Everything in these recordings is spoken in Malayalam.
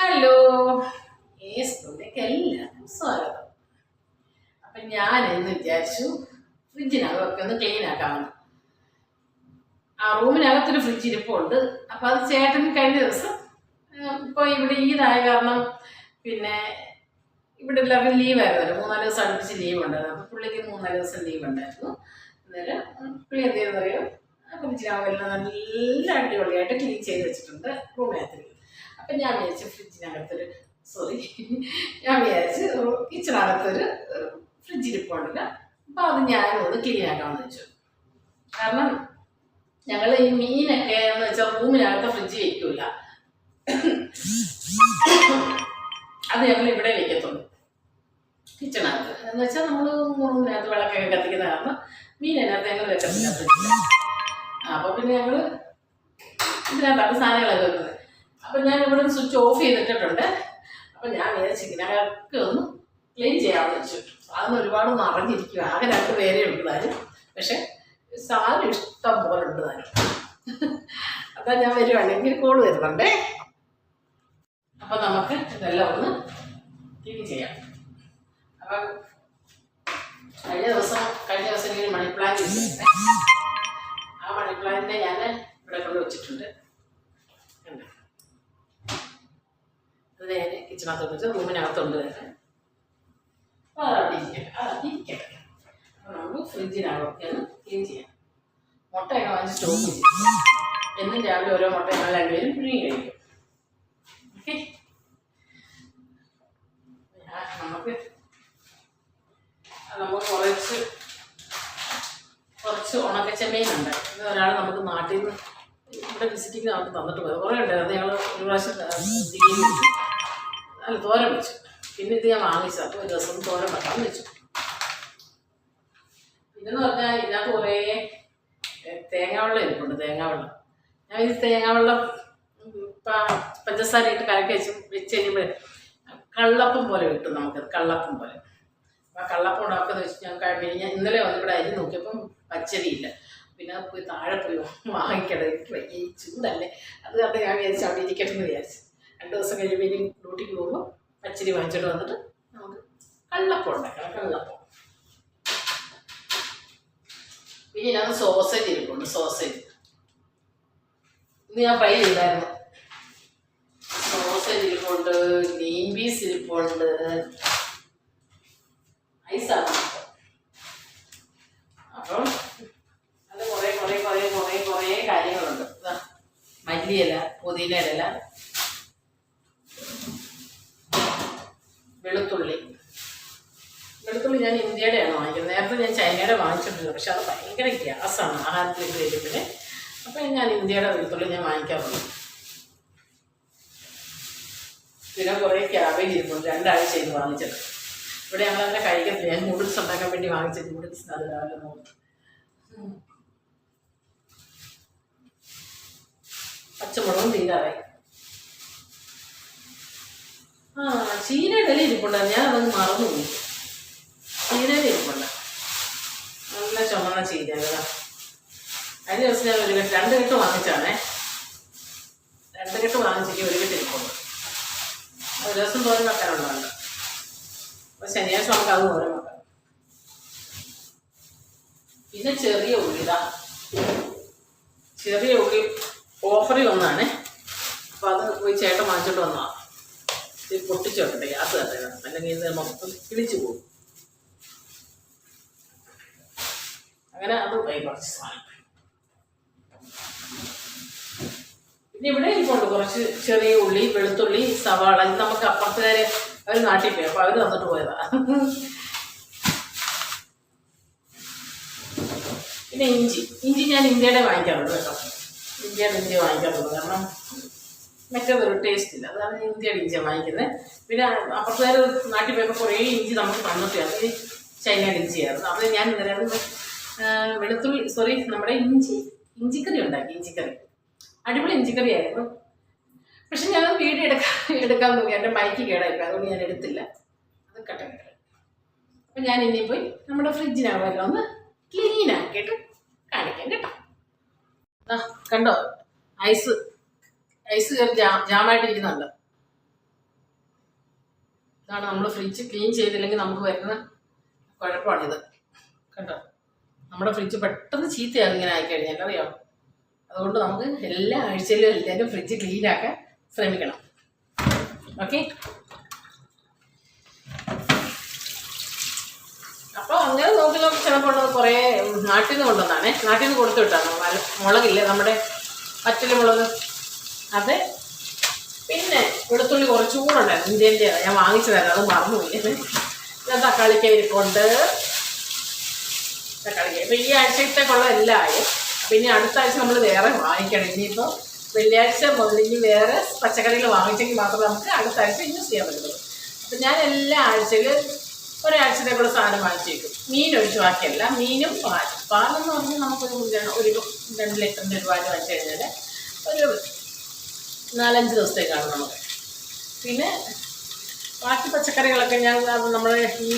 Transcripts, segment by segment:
ഹലോ. ഏസ്റ്റിലേക്ക് എല്ലാവർക്കും സ്വാഗതം. അപ്പം ഞാൻ എന്ന് വിചാരിച്ചു ഫ്രിഡ്ജിനകമൊക്കെ ഒന്ന് ക്ലീൻ ആക്കാമെന്ന് ആ റൂമിനകത്തൊരു ഫ്രിഡ്ജ് ഇരിപ്പുണ്ട്. അപ്പം അത് ചേട്ടൻ കഴിഞ്ഞ ദിവസം ഇപ്പോൾ ഇവിടെ ഈദായ കാരണം പിന്നെ ഇവിടെ എല്ലാവരും ലീവായിരുന്നല്ലോ മൂന്നാൽ ദിവസം അടുപ്പിച്ച് ലീവ് ഉണ്ടായിരുന്നു. അപ്പോൾ പുള്ളിക്ക് മൂന്നാൽ ദിവസം ലീവ് ഉണ്ടായിരുന്നു. അന്നേരം പുള്ളി എന്ത് ചെയ്തെന്നറിയോ? ഫ്രിഡ്ജിനകമെല്ലാം നല്ല അടിപൊളിയായിട്ട് ക്ലീൻ ചെയ്ത് വെച്ചിട്ടുണ്ട്. റൂമിനകത്ത് അപ്പം ഞാൻ വിചാരിച്ചു ഫ്രിഡ്ജിനകത്തൊരു സോറി ഞാൻ വിചാരിച്ചു കിച്ചണകത്തൊരു ഫ്രിഡ്ജ് ഇരിപ്പുണ്ടല്ലോ. അപ്പോൾ അത് ഞാൻ ഒന്ന് ക്ലീൻ ആക്കാമെന്ന് വെച്ചു. കാരണം ഞങ്ങൾ ഈ മീനൊക്കെ എന്ന് വെച്ചാൽ റൂമിനകത്ത് ഫ്രിഡ്ജ് വെക്കൂല. അത് ഞങ്ങൾ ഇവിടെ വെക്കത്തുള്ളൂ. കിച്ചണകത്ത്. എന്ന് വെച്ചാൽ നമ്മൾ റൂമിനകത്ത് വിളക്കൊക്കെ കത്തിക്കുന്ന കാരണം മീൻ അതിനകത്ത് ഞങ്ങൾ വെക്കത്തില്ല ഫ്രിഡ്ജിൽ അപ്പോൾ പിന്നെ ഞങ്ങൾ ഇതിനകത്താണ് സാധനങ്ങളൊക്കെ വെക്കുന്നത്. അപ്പം ഞാൻ ഇവിടെ സ്വിച്ച് ഓഫ് ചെയ്തിട്ടിട്ടുണ്ട്. അപ്പം ഞാൻ വിചാരിച്ചു ഇതിനകത്ത് ഒന്ന് ക്ലീൻ ചെയ്യാമെന്ന് വെച്ചു സാധനം ഒരുപാട് നിറഞ്ഞിരിക്കും ആകെ രണ്ട് പേരേ ഉണ്ട് പക്ഷെ സാധനം ഇഷ്ടം പോലെ ഉണ്ട് താനും അപ്പം ഞാൻ വരുവാണെങ്കിൽ കോൾ വരുന്നുണ്ടേ. അപ്പം നമുക്ക് ഇതെല്ലാം ഒന്ന് ക്ലീൻ ചെയ്യാം. അപ്പം കഴിഞ്ഞ ദിവസം കഴിഞ്ഞ ദിവസം മണി പ്ലാന്റ് ആ മണി പ്ലാന്റിനെ ഞാൻ ഇവിടെ കൊണ്ട് വെച്ചിട്ടുണ്ട്. ഞാൻ കിച്ചണകത്ത് വെച്ച് റൂമിനകത്തുണ്ട് തന്നെ. എന്നും രാവിലെ ഓരോ മുട്ട രണ്ടുപേരും പിഴുങ്ങി കഴിക്കും. നമുക്ക് നമുക്ക് കുറച്ച് കുറച്ച് ഉണക്കച്ചെമ്മീനുണ്ട് ഇത് ഒരാൾ നമുക്ക് നാട്ടിൽ നിന്ന് ഇവിടെ വിസിറ്റിംഗ് നമുക്ക് തന്നിട്ട് പോയത് കുറേ ഉണ്ടായിരുന്നു ഞങ്ങൾ ഒരു പ്രാവശ്യം അല്ല തോരൻ വെച്ചു. പിന്നെ ഇത് ഞാൻ വാങ്ങിച്ചു അപ്പോൾ ഒരു ദിവസം തോരൻ വെക്കാമെന്ന് വെച്ചു. പിന്നെന്ന് പറഞ്ഞാൽ ഇതിനകത്ത് കുറേ തേങ്ങാവെള്ളം ഇരിപ്പുണ്ട് തേങ്ങാവെള്ളം. ഞാൻ ഇത് തേങ്ങാവെള്ളം പഞ്ചസാര ഇട്ട് കലക്കി വെച്ച് വെച്ച് കഴിയുമ്പോൾ കള്ളപ്പം പോലെ കിട്ടും നമുക്കത് കള്ളപ്പം പോലെ. അപ്പോൾ കള്ളപ്പം ഉണ്ടാക്കുന്നത് വെച്ച് ഞാൻ കഴിഞ്ഞ ഞാൻ ഇന്നലെ വന്ന് ഇവിടെ അരി നോക്കിയപ്പം പച്ചരിയില്ല. പിന്നെ പോയി താഴെ പോയി വാങ്ങിക്കണം. എനിക്ക് വലിയ ഈ ചൂടല്ലേ. അത് കാരണം ഞാൻ വിചാരിച്ചു അവിടെ ഇരിക്കട്ടെ എന്ന് വിചാരിച്ചു. രണ്ട് ദിവസം കഴിയുമ്പോൾ ഇനി ഡ്യൂട്ടിക്ക് പോകുമ്പോൾ പച്ചരി വാങ്ങിച്ചിട്ട് വന്നിട്ട് നമുക്ക് കള്ളപ്പം ഉണ്ടാക്കണം കള്ളപ്പം. പിന്നെ ഞാൻ സോസേജ് ഇരിപ്പുണ്ട് സോസേജ് ഇന്ന് ഞാൻ ഫ്രൈ ചെയ്തായിരുന്നു. സോസേജ് ഇരിപ്പുണ്ട് ഗ്രീൻ പീസ് ഇരിപ്പുണ്ട്. ഐസാണ് അപ്പം അത് കുറേ കുറേ കുറേ കുറേ കുറേ കാര്യങ്ങളുണ്ട്. മല്ലിയില പുതിനയുടെ ഇല വെളുത്തുള്ളി. വെളുത്തുള്ളി ഞാൻ ഇന്ത്യയുടെയാണ് വാങ്ങിക്കുന്നത്? നേരത്തെ ഞാൻ ചൈനയുടെ വാങ്ങിച്ചിട്ടുണ്ട് പക്ഷെ അത് ഭയങ്കര ഗ്യാസാണ് ആഹാരത്തിലേക്ക് കഴിക്കുമ്പോൾ അപ്പം ഞാൻ ഇന്ത്യയുടെ വെളുത്തുള്ളി ഞാൻ വാങ്ങിക്കാറുണ്ട് പിന്നെ കുറേ ക്യാബേജ് ഇരിപ്പുണ്ട് രണ്ടാഴ്ച ഇത് വാങ്ങിച്ചത്. ഇവിടെ ഞങ്ങൾ അങ്ങനെ കഴിക്കത്തില്ല. ഞാൻ നൂഡിൽസ് ഉണ്ടാക്കാൻ വേണ്ടി വാങ്ങിച്ചത് നൂഡിൽസ് അത് രാവിലെ നോക്കും പച്ചമുളകും തീരാറായി. ആ ഇല ഇരിപ്പുണ്ട്? ഞാൻ അതങ്ങ് മറന്നുപോയി. ഇരിപ്പുണ്ട്. നല്ല ചുമന്ന ചീര കേട്ടോ. കഴിഞ്ഞ ദിവസം ഞാൻ ഒരു കെട്ട് രണ്ട് കെട്ട് വാങ്ങിച്ചാണേ. രണ്ട് കെട്ട് വാങ്ങിച്ചിട്ട് ഒരു കെട്ട് ഇരിപ്പുണ്ട്. ഒരു ദിവസം തോന്നി വെക്കാനുള്ളതല്ല അപ്പൊ ശനിയാഴ്ച നമുക്ക് അത് പിന്നെ ചെറിയ ഉള്ളിതാ ചെറിയ ഉള്ളി ഓഫറിൽ ഒന്നാണ് അപ്പൊ അത് പോയി ചേട്ടൻ വാങ്ങിച്ചിട്ട് വന്നതാ. ഇത് പൊട്ടിച്ചു വെക്കട്ടെ ഗ്യാസ് അല്ലെങ്കിൽ ഇത് മൊത്തം കിളിച്ചു പോകും. അങ്ങനെ അത് കുറച്ച് സാധനം. പിന്നെ ഇവിടെ ഇരിപ്പുണ്ട് കുറച്ച് ചെറിയ ഉള്ളി വെളുത്തുള്ളി സവാള. ഇത് നമുക്ക് അപ്പുറത്തുകാര് അവർ നാട്ടിൽ പോയി. അപ്പൊ അവർ തന്നിട്ട് പോയതാ. പിന്നെ ഇഞ്ചി. ഇഞ്ചി ഞാൻ ഇന്ത്യയുടെ വാങ്ങിക്കാറുണ്ട് കേട്ടോ. ഇന്ത്യയുടെ ഇഞ്ചി വാങ്ങിക്കാറുണ്ട് കാരണം മറ്റേതൊരു ടേസ്റ്റ് ഇല്ല. അതാണ് ഇന്ത്യയുടെ ഇഞ്ചിയാണ് വാങ്ങിക്കുന്നത് പിന്നെ അപ്പുറത്തുകാർ നാട്ടിൽ പോയപ്പോൾ കുറേ ഇഞ്ചി നമുക്ക് തന്നിട്ടില്ല. അത് ചൈനയുടെ ഇഞ്ചിയായിരുന്നു. അത് ഞാൻ ഇന്നലെ വെളുത്തുള്ളി സോറി നമ്മുടെ ഇഞ്ചി ഇഞ്ചിക്കറി ഉണ്ടാക്കി ഇഞ്ചിക്കറി. അടിപൊളി ഇഞ്ചിക്കറി ആയിരുന്നു. പക്ഷെ ഞാൻ വീഡിയോ എടുക്കാൻ എടുക്കാൻ നോക്കി. എന്റെ മൈക്ക് കേടായിപ്പോൾ അതുകൊണ്ട് ഞാൻ എടുത്തില്ല. അത് കട്ട അപ്പം ഞാൻ ഇനി പോയി നമ്മുടെ ഫ്രിഡ്ജിനകമല്ലോ ഒന്ന് ക്ലീൻ ആക്കിയിട്ട് കാണിക്കാം കേട്ടോ. കണ്ടോ? ഐസ്. ഐസ് കയറി ജാം ജാമായിട്ടിരിക്കുന്നുണ്ട് ഇതാണ് നമ്മൾ ഫ്രിഡ്ജ് ക്ലീൻ ചെയ്തില്ലെങ്കിൽ നമുക്ക് വരുന്ന കുഴപ്പമാണിത്. കേട്ടോ? നമ്മുടെ ഫ്രിഡ്ജ് പെട്ടെന്ന് ചീത്തയാകും ഇങ്ങനെ ആയിക്കഴിഞ്ഞാൽ അറിയോ? അതുകൊണ്ട് നമുക്ക് എല്ലാ ആഴ്ചയിലും എല്ലാവരും ഫ്രിഡ്ജ് ക്ലീൻ ആക്കാൻ ശ്രമിക്കണം. ഓക്കെ അപ്പോൾ അങ്ങനെ നോക്കി നോക്കി ചിലപ്പോൾ കുറേ നാട്ടിൽ നിന്ന് കൊണ്ടുവന്നാണേ. നാട്ടിൽ നിന്ന് കൊടുത്തു വിട്ടാണ് മുളകില്ലേ നമ്മുടെ പച്ചില മുളക്? അത്. പിന്നെ വെളുത്തുള്ളി കുറച്ചുകൂടെ ഉണ്ടായിരുന്നു ഇന്ത്യന്റെ ഞാൻ വാങ്ങിച്ചതായിരുന്നു. അത് മറന്നുപോയി. ഞാൻ തക്കാളി ഇരിപ്പുണ്ട് തക്കാളിക്ക ഇപ്പം ഈ ആഴ്ചത്തേക്കുള്ള എല്ലാം ആയി. പിന്നെ അടുത്ത ആഴ്ച നമ്മൾ വേറെ വാങ്ങിക്കണം. ഇനിയിപ്പോൾ വെള്ളിയാഴ്ച ഇനി വേറെ പച്ചക്കറികൾ വാങ്ങിച്ചെങ്കിൽ മാത്രമേ നമുക്ക് അടുത്ത ആഴ്ച യൂസ് ചെയ്യാൻ പറ്റുള്ളൂ. അപ്പം ഞാൻ എല്ലാ ആഴ്ചയിലും ഒരാഴ്ചത്തേക്കുള്ള സാധനം വാങ്ങിച്ചേക്കും. മീൻ ഒഴിച്ച് ബാക്കിയല്ല. മീനും പാൽ പാലെന്ന് പറഞ്ഞാൽ നമുക്കൊരു ഒരു രണ്ട് ലിറ്ററിന്റെ ഒരു പാൽ വാങ്ങിച്ചു കഴിഞ്ഞാൽ ഒരു നാലഞ്ച് ദിവസത്തേക്കാണ് നമുക്ക്. പിന്നെ ബാക്കി പച്ചക്കറികളൊക്കെ ഞാൻ നമ്മുടെ ഈ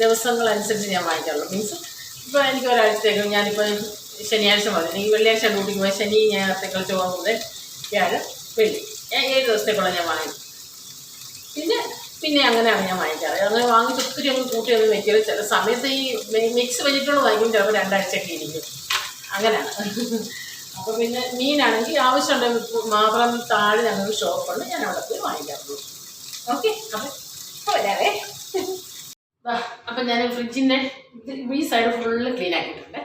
ദിവസങ്ങളനുസരിച്ച് ഞാൻ വാങ്ങിക്കാറുള്ളൂ. മീൻസ് ഇപ്പോൾ എനിക്ക് ഒരാഴ്ചത്തേക്ക് ഞാനിപ്പോൾ ശനിയാഴ്ച മതി. എനിക്ക് വെള്ളിയാഴ്ച ഡ്യൂട്ടിക്ക് പോയി ശനി ഞായറത്തേക്കുള്ള ചൊവ്വ മുതൽ വ്യാഴം വെള്ളി. ഏഴ് ദിവസത്തേക്കുള്ള ഞാൻ വാങ്ങിക്കും പിന്നെ പിന്നെ അങ്ങനെയാണ് ഞാൻ വാങ്ങിക്കാറ്. അങ്ങനെ വാങ്ങിച്ച് ഒത്തിരി കൂട്ടി കൂട്ടിയൊന്നും വെക്കരുത് ചില സമയത്ത് ഈ മിക്സ് വെജിറ്റബിൾ വാങ്ങിക്കും. ചിലപ്പോൾ രണ്ടാഴ്ചയൊക്കെ ഇരിക്കും. അങ്ങനെയാണ്. അപ്പോൾ പിന്നെ മീനാണെങ്കിൽ ആവശ്യമുണ്ടെങ്കിൽ മാത്രം താഴെ ഞങ്ങൾക്ക് ഷോപ്പുണ്ട് ഞാൻ അവിടെ പോയി വാങ്ങിക്കാറുള്ളൂ ഓക്കെ അപ്പൊ വരാവേ അപ്പം ഞാൻ ഫ്രിഡ്ജിന്റെ ഈ സൈഡ് ഫുള്ള് ക്ലീൻ ആക്കിയിട്ടുണ്ട്.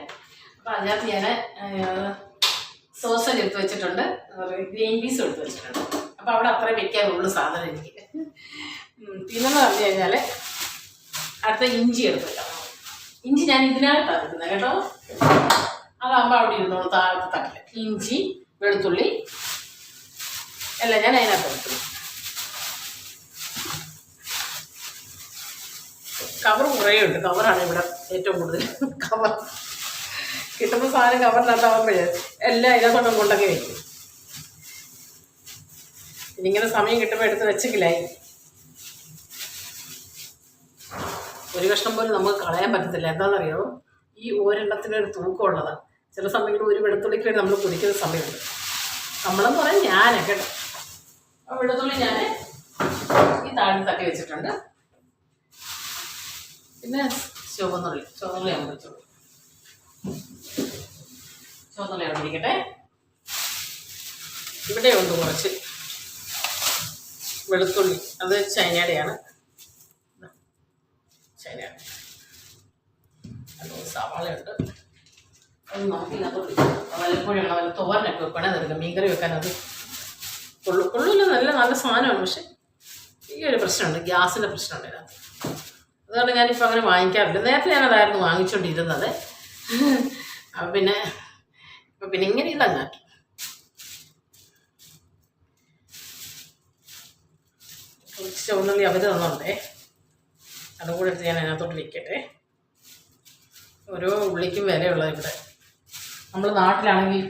അപ്പോൾ അതിനകത്ത് ഞാൻ സോസൽ എടുത്ത് വെച്ചിട്ടുണ്ട്. ഗ്രീൻ പീസ് എടുത്ത് വെച്ചിട്ടുണ്ട്. അപ്പോൾ അവിടെ അത്രേ വെക്കാനുള്ളൂ സാധനം എനിക്ക്. പിന്നെ പറഞ്ഞു കഴിഞ്ഞാൽ അടുത്ത ഇഞ്ചി എടുത്ത് ഇഞ്ചി ഞാൻ ഇതിനകത്താണ് വെക്കുന്നത് കേട്ടോ. അതാകുമ്പോൾ അവിടെ ഇരുന്നോളൂ. താഴത്തെ തട്ടിൽ. ഇഞ്ചി വെളുത്തുള്ളി എല്ലാം ഞാൻ അതിനകത്ത് എടുത്തു കവർ കുറേ ഉണ്ട്. കവറാണ് ഇവിടെ ഏറ്റവും കൂടുതൽ. കവർ കിട്ടുന്ന സാധനം കവറിനകത്താകുമ്പോഴേ എല്ലാം അതിനകത്തോട്ടും കൊണ്ടൊക്കെ വയ്ക്കും ഇനിങ്ങനെ സമയം കിട്ടുമ്പോൾ എടുത്ത് വെച്ചെങ്കിലായി ഒരു കഷ്ണം പോലും നമുക്ക് കളയാൻ പറ്റത്തില്ല. എന്താണെന്നറിയോ? ഈ ഒരെണ്ണത്തിനൊരു തൂക്കമുള്ളതാണ് ചില സമയങ്ങളിൽ ഒരു വെളുത്തുള്ളിക്ക് വേണ്ടി നമ്മൾ കുടിക്കുന്ന സമയമുണ്ട്. നമ്മളെന്ന് പറയാൻ ഞാനൊക്കെ കേട്ടോ. അപ്പോൾ വെളുത്തുള്ളി ഞാൻ ഈ താഴെ തട്ടി വെച്ചിട്ടുണ്ട്. പിന്നെ ചുവന്നുള്ളി ചുവന്നുള്ളി ഞാൻ വെച്ചോളൂ. ചുവന്നുള്ളി അവിടെ ഇരിക്കട്ടെ. ഇവിടെ ഉണ്ട് കുറച്ച് വെളുത്തുള്ളി. അത് ചൈനയുടെയാണ്. ചൈനയാണ്. സവാളയുണ്ട് നമുക്ക് വല്ലപ്പോഴും വല്ല തോരനൊക്കെ വെക്കണേ നിനക്ക് മീൻകറി വെക്കാനത് കൊള്ളു കൊള്ളൂല്ല നല്ല നല്ല സാധനമാണ് പക്ഷെ ഈ ഒരു പ്രശ്നമുണ്ട് ഗ്യാസിന്റെ പ്രശ്നമുണ്ട് ഇതിനകത്ത്. അതുകൊണ്ട് ഞാനിപ്പോൾ അങ്ങനെ വാങ്ങിക്കാറില്ല. നേരത്തെ ഞാനതായിരുന്നു വാങ്ങിച്ചുകൊണ്ടിരുന്നത് അപ്പം പിന്നെ ഇപ്പം പിന്നെ ഇങ്ങനെ ഇതങ്ങാക്കി കുറച്ച് ചുവന്നുള്ളി അവർ തന്നോണ്ടേ അതും കൂടെ എടുത്ത് ഞാൻ അതിനകത്തോട്ട് വെക്കട്ടെ. ഓരോ ഉള്ളിക്കും വിലയുള്ളത് ഇവിടെ. നമ്മൾ നാട്ടിലാണെങ്കിൽ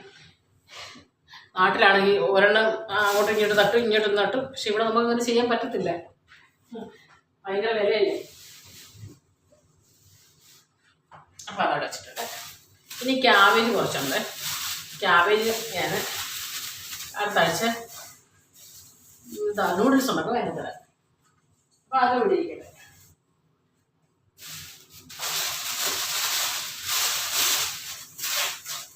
നാട്ടിലാണെങ്കിൽ ഒരെണ്ണം അങ്ങോട്ടും ഇങ്ങോട്ടും തട്ടും ഇങ്ങോട്ടും തട്ടും. പക്ഷെ ഇവിടെ നമുക്ക് അങ്ങനെ ചെയ്യാൻ പറ്റത്തില്ല. ഭയങ്കര വിലയല്ലേ? അപ്പോൾ അതവിടെ വെച്ചിട്ടുണ്ട്. ഇനി ക്യാബേജ് കുറച്ചുണ്ട്. ക്യാബേജ് ഞാൻ അടുത്ത ആഴ്ച നൂഡിൽസ് ഉണ്ടാക്കും അതിന് തരാം അപ്പോൾ അത് ഇവിടെ ഇരിക്കട്ടെ.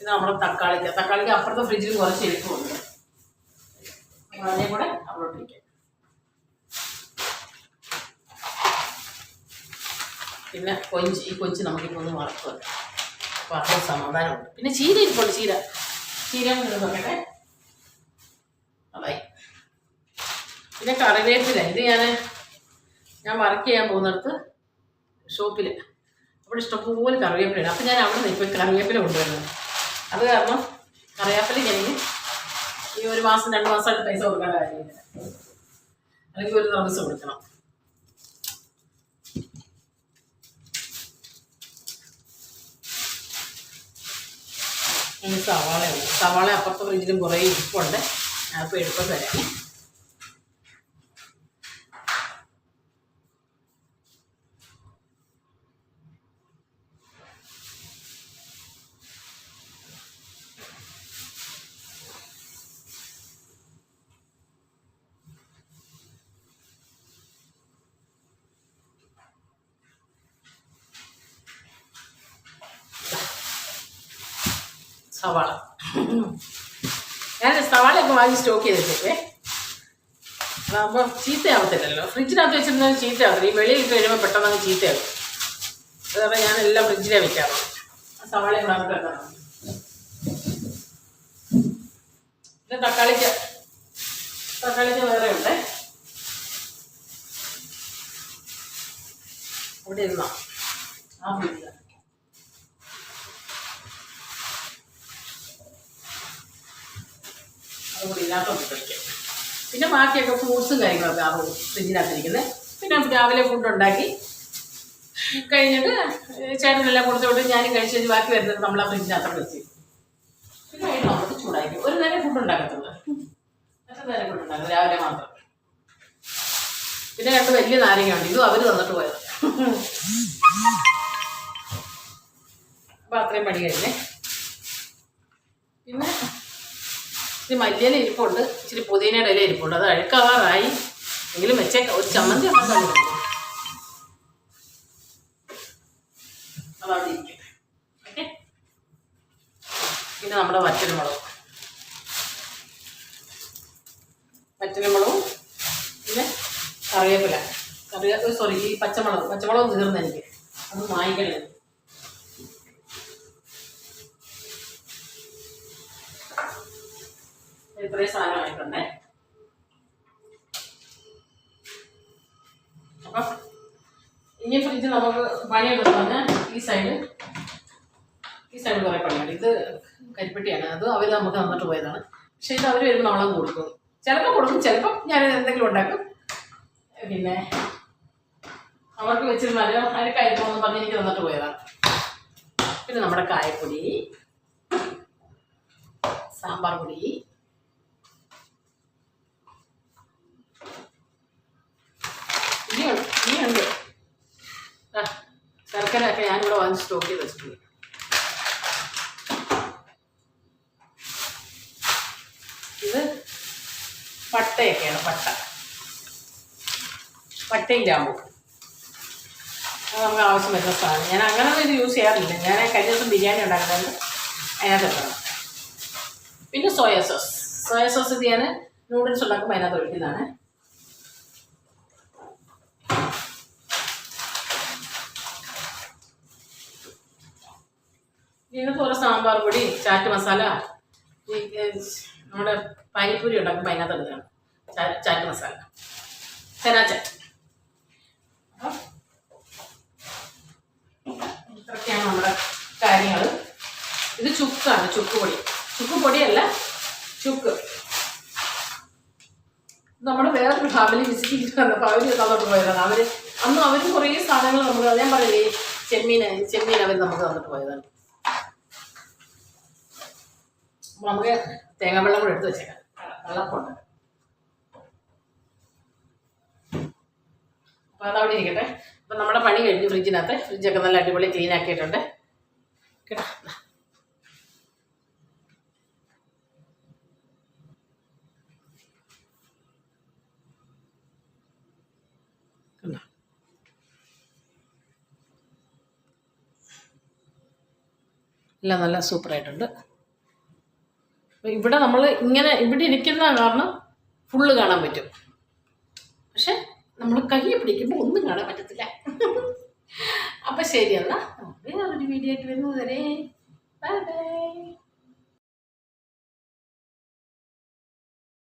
ഇത് നമ്മുടെ തക്കാളിക്ക്. തക്കാളിക്ക് അപ്പുറത്തെ ഫ്രിഡ്ജിൽ കുറച്ച് ഇരിപ്പുണ്ട് അതിനെ കൂടെ അവിടോട്ട് പിന്നെ കൊഞ്ച് ഈ കൊഞ്ച് നമുക്കിപ്പോൾ ഒന്ന് വറുത്ത് വെക്കാം. അപ്പോൾ അത് സമാധാനമുണ്ട്. പിന്നെ ചീര ഇരിപ്പുണ്ട് ചീര. ചീര കൂടെ നോക്കട്ടെ അതായി പിന്നെ കറിവേപ്പില. ഇത് ഞാൻ ഞാൻ വർക്ക് ചെയ്യാൻ പോകുന്നിടത്ത് ഷോപ്പിൽ അവിടെ ഇഷ്ടംപോലെ കറിവേപ്പിലയാണ് അപ്പം ഞാൻ അവിടെ നിന്ന് ഇപ്പം കറിവേപ്പില കൊണ്ടുവരുന്നത് അത് കാരണം കറിവേപ്പിലയ്ക്ക് എനിക്ക് ഈ ഒരു മാസം രണ്ട് മാസമായിട്ട് പൈസ കൊടുക്കേണ്ട കാര്യമില്ല. അല്ലെങ്കിൽ ഒരു ദിവസം കൊടുക്കണം. സവാളയുണ്ട് സവാള അപ്പുറത്തെ ഫ്രിഡ്ജിലും കുറേ ഇരിപ്പുണ്ട്. ഞാനിപ്പോൾ എടുപ്പം തരാം സവാള. ഞാൻ സവാളയൊക്കെ വാങ്ങി സ്റ്റോക്ക് ചെയ്തിട്ടേ അതാകുമ്പോൾ ചീത്തയാവത്തില്ലല്ലോ. ഫ്രിഡ്ജിനകത്ത് വെച്ചിരുന്നാൽ ചീത്തയാവത്തില്ല. ഈ വെളിയിൽ ഇട്ട് കഴിയുമ്പോൾ പെട്ടെന്ന് അങ്ങ് ചീത്തയാവും. അതുകൊണ്ട് ഞാൻ എല്ലാം ഫ്രിഡ്ജിലേ വെക്കാറു സവാളയും സവാള കൂടെ പിന്നെ തക്കാളിക്ക്. തക്കാളിക്ക് വേറെ ഉണ്ട്. ഇവിടെ ഇരുന്നോ? ആ അതുകൂടി ഇതിനകത്തോട്ട് കഴിക്കാം. പിന്നെ ബാക്കിയൊക്കെ ഫ്രൂട്ട്സും കാര്യങ്ങളൊക്കെ ആ ഫ്രിഡ്ജിനകത്തിരിക്കുന്നത് പിന്നെ രാവിലെ ഫുഡ് ഉണ്ടാക്കി കഴിഞ്ഞിട്ട് ചേട്ടനെല്ലാം കൊടുത്തോട്ട് ഞാനും കഴിച്ചു ബാക്കി വരുന്നത് നമ്മൾ ആ ഫ്രിഡ്ജിനകത്തോട്ട് വെച്ച് പിന്നെ കഴിഞ്ഞ് നമുക്ക് ചൂടാക്കി ഒരു നേരം ഫുഡ് ഉണ്ടാക്കത്തുള്ളൂ. എത്ര നേരം ഫുഡ് ഉണ്ടാക്കും. രാവിലെ മാത്രം. പിന്നെ രണ്ട് വലിയ നാരങ്ങ ഉണ്ട് ഇതും അവർ തന്നിട്ട് പോയത്. അപ്പം അത്രയും പണി കഴിഞ്ഞേ പിന്നെ ഇച്ചിരി മല്ലിയില ഇരിപ്പുണ്ട് ഇച്ചിരി പുതിനയുടെ ഇല ഇരിപ്പുണ്ട്. അത് അഴുക്കാവാറായി. എങ്കിലും വെച്ചേക്കാം ഒരു ചമ്മന്തി ഉണ്ടാക്കാൻ അതവിടെ ഇരിക്കട്ടെ. ഓക്കെ. പിന്നെ നമ്മുടെ വറ്റൽമുളകും. വറ്റൽമുളകും പിന്നെ കറിവേപ്പില. കറിവേപ്പില സോറി ഈ പച്ചമുളക്. പച്ചമുളക് തീർന്നെനിക്ക് അത് വാങ്ങിക്കണേ ഇത്രയും സാധനമായിട്ടുണ്ട് അപ്പം ഇനി ഫ്രിഡ്ജ് നമുക്ക് പണിയെടുത്ത് പറഞ്ഞാൽ ഈ സൈഡ് ഈ സൈഡ് കുറേ പണിയുണ്ട്. ഇത് കരിപ്പെട്ടിയാണ്. അത് അവർ നമുക്ക് തന്നിട്ട് പോയതാണ്. പക്ഷെ ഇത് അവർ വരുമ്പോൾ നമ്മളത് കൊടുക്കും. ചിലപ്പോൾ കൊടുക്കും ചിലപ്പം ഞാൻ എന്തെങ്കിലും ഉണ്ടാക്കും. പിന്നെ അവർക്ക് വെച്ചിരുന്നാലും അതിന് കഴിക്കണമെന്ന് പറഞ്ഞ് എനിക്ക് തന്നിട്ട് പോയതാണ്. പിന്നെ നമ്മുടെ കായപ്പൊടി സാമ്പാർ പൊടി ഒക്കെ ശർക്കരയൊക്കെ ഞാനിവിടെ വാങ്ങി സ്റ്റോക്ക് ചെയ്ത് വെച്ചിട്ടുണ്ട്. ഇത് പട്ടയൊക്കെയാണ് പട്ട. പട്ടയും ഗ്രാമ്പു അത് നമുക്ക് ആവശ്യം വരുന്ന സാധനം. ഞാൻ അങ്ങനെ ഇത് യൂസ് ചെയ്യാറില്ല. ഞാൻ കഴിഞ്ഞ ദിവസം ബിരിയാണി ഉണ്ടാക്കുന്നത് അതിനകത്ത് പിന്നെ സോയ സോസ്. സോയ സോസ് ഇത് ഞാൻ നൂഡിൽസ് ഉണ്ടാക്കുമ്പോൾ അതിനകത്ത് ഒഴിക്കുന്നതാണ്. ഓരോ സാമ്പാർ പൊടി ചാറ്റ് മസാല ഈ നമ്മുടെ പാനിപ്പൂരി ഉണ്ടാക്കുമ്പോൾ അതിനകത്ത് എടുക്കണം ചാറ്റ് മസാല. ചെനാ ചാറ്റ് അപ്പം ഇത്രയൊക്കെയാണ് നമ്മുടെ കാര്യങ്ങൾ. ഇത് ചുക്കാണ് ചുക്ക് പൊടി. ചുക്ക് പൊടിയല്ല ചുക്ക്. നമ്മുടെ വേറൊരു ഫാമിലി വിസിറ്റ് ചെയ്ത് വന്നപ്പോൾ അവർ തന്നിട്ട് പോയതാണ്. അവർ അന്ന് അവരും കുറേ സാധനങ്ങൾ നമുക്ക് ഞാൻ പറയുന്നത് ചെമ്മീൻ ചെമ്മീൻ അവർ നമുക്ക് തന്നിട്ട് പോയതാണ്. നമുക്ക് തേങ്ങാവെള്ളം കൂടെ എടുത്ത് വെച്ചേക്കാം. വെള്ളപ്പുണ്ട് അപ്പോൾ അതവിടെ ഇരിക്കട്ടെ. അപ്പം നമ്മുടെ പണി കഴിഞ്ഞ് ഫ്രിഡ്ജിനകത്ത് ഫ്രിഡ്ജൊക്കെ നല്ല അടിപൊളി ക്ലീൻ ആക്കിയിട്ടുണ്ട്. കേട്ടോ? എല്ലാം നല്ല സൂപ്പറായിട്ടുണ്ട് ഇവിടെ നമ്മൾ ഇങ്ങനെ ഇവിടെ ഇരിക്കുന്ന കാരണം ഫുള്ള് കാണാൻ പറ്റും. പക്ഷെ നമ്മൾ കൈ പിടിക്കുമ്പോൾ ഒന്നും കാണാൻ പറ്റത്തില്ല. അപ്പം ശരി എന്നാൽ വേറൊരു വീഡിയോ ആയിട്ട് വരുന്നത് വരെ ബൈ ബൈ